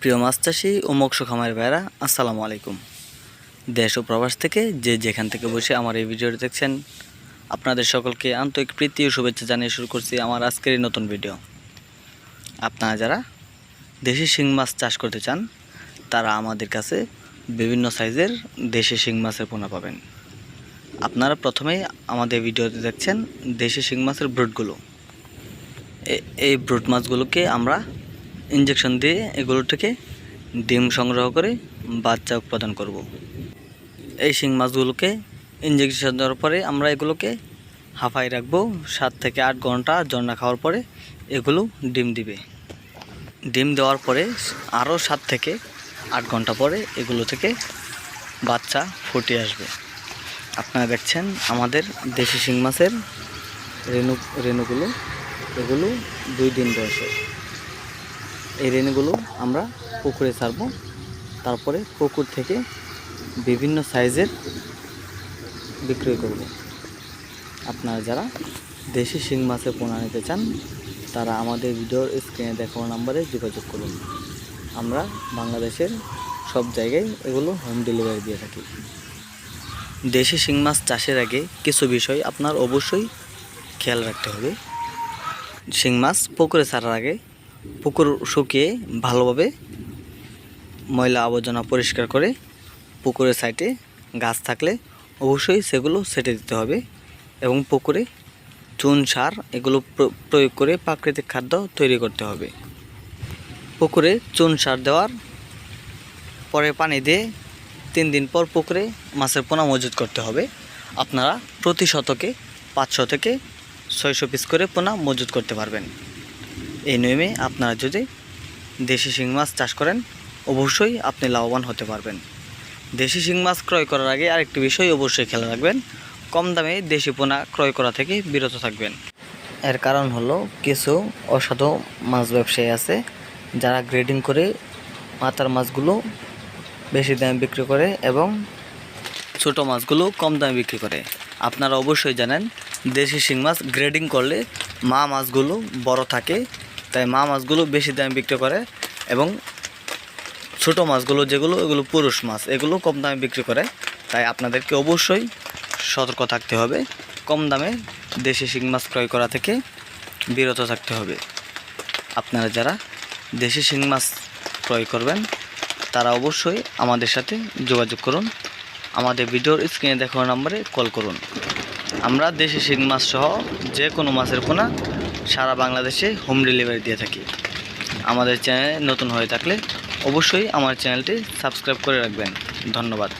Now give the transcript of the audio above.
প্রিয় মাছ চাষি ও মৎস্য খামার ভাইরা আসসালামু আলাইকুম। দেশ ও প্রবাস থেকে যে যেখান থেকে বসে আমার এই ভিডিওটি দেখছেন, আপনাদের সকলকে আন্তরিক প্রীতি ও শুভেচ্ছা জানিয়ে শুরু করছি আমার আজকের এই নতুন ভিডিও। আপনারা যারা দেশি শিং মাছ চাষ করতে চান, তারা আমাদের কাছে বিভিন্ন সাইজের দেশি শিং মাছের পোনা পাবেন। আপনারা প্রথমেই আমাদের ভিডিওতে দেখছেন দেশি শিং মাছের ব্রুটগুলো। এই ব্রুট মাছগুলোকে আমরা ইঞ্জেকশন দিয়ে এগুলো থেকে ডিম সংগ্রহ করে বাচ্চা উৎপাদন করব। এই শিং মাছগুলোকে ইঞ্জেকশন দেওয়ার পরে আমরা এগুলোকে হাফাই রাখব, সাত থেকে আট ঘণ্টা জন্না খাওয়ার পরে এগুলো ডিম দিবে। ডিম দেওয়ার পরে আরও সাত থেকে আট ঘণ্টা পরে এগুলো থেকে বাচ্চা ফুটে আসবে। আপনারা দেখছেন আমাদের দেশি শিং মাছের রেণু রেণুগুলো, এগুলো দুই দিন বয়সের। এই রেণুগুলো আমরা পুকুরে ছাড়বো। তারপরে পুকুর থেকে বিভিন্ন সাইজের বিক্রয় করব। আপনারা যারা দেশি শিং মাছের পোনা নিতে চান, তারা আমাদের ভিডিওর স্ক্রিনে দেখানো নাম্বারে যোগাযোগ করুন। আমরা বাংলাদেশের সব জায়গায় এগুলো হোম ডেলিভারি দিয়ে থাকি। দেশি শিং মাছ চাষের আগে কিছু বিষয় আপনার অবশ্যই খেয়াল রাখতে হবে। শিং মাছ পুকুরে ছাড়ার আগে পুকুর শুকিয়ে ভালোভাবে ময়লা আবর্জনা পরিষ্কার করে পুকুরের সাইডে গাছ থাকলে অবশ্যই সেগুলো সেটে দিতে হবে এবং পুকুরে চুন, সার এগুলো প্র- প্রয়োগ করে প্রাকৃতিক খাদ্য তৈরি করতে হবে। পুকুরে চুন, সার দেওয়ার পরে পানি দিয়ে তিন দিন পর পুকুরে মাছের পোনা মজুত করতে হবে। আপনারা প্রতি শতকে পাঁচশো থেকে ছয়শো পিস করে পোনা মজুত করতে পারবেন। এই নিয়মে আপনারা যদি দেশি শিং মাছ চাষ করেন, অবশ্যই আপনি লাভবান হতে পারবেন। দেশি শিং মাছ ক্রয় করার আগে আরেকটি বিষয় অবশ্যই খেয়াল রাখবেন, কম দামে দেশি পোনা ক্রয় করা থেকে বিরত থাকবেন। এর কারণ হলো কিছু অসাধু মাছ ব্যবসায়ী আছে, যারা গ্রেডিং করে মাথার মাছগুলো বেশি দামে বিক্রি করে এবং ছোট মাছগুলো কম দামে বিক্রি করে। আপনারা অবশ্যই জানেন, দেশি শিং মাছ গ্রেডিং করলে মা মাছগুলো বড় থাকে তাই মা মাছগুলো বেশি দামে বিক্রি করে এবং ছোট মাছগুলো যেগুলো, এগুলো পুরুষ মাছ, এগুলো কম দামে বিক্রি করে। তাই আপনাদেরকে অবশ্যই সতর্ক থাকতে হবে। কম দামে দেশি শিং মাছ ক্রয় করা থেকে বিরত থাকতে হবে। আপনারা যারা দেশি শিং মাছ ক্রয় করবেন, তারা অবশ্যই আমাদের সাথে যোগাযোগ করুন। আমাদের ভিডিওর স্ক্রিনে দেখানো নম্বরে কল করুন। আমরা দেশি শিং মাছ সহ যে কোনো মাছের পোনা সারা বাংলাদেশে হোম ডেলিভারি দিয়ে থাকি। আমাদের চ্যানেল নতুন হয়ে থাকলে অবশ্যই আমার চ্যানেলটি সাবস্ক্রাইব করে রাখবেন। ধন্যবাদ।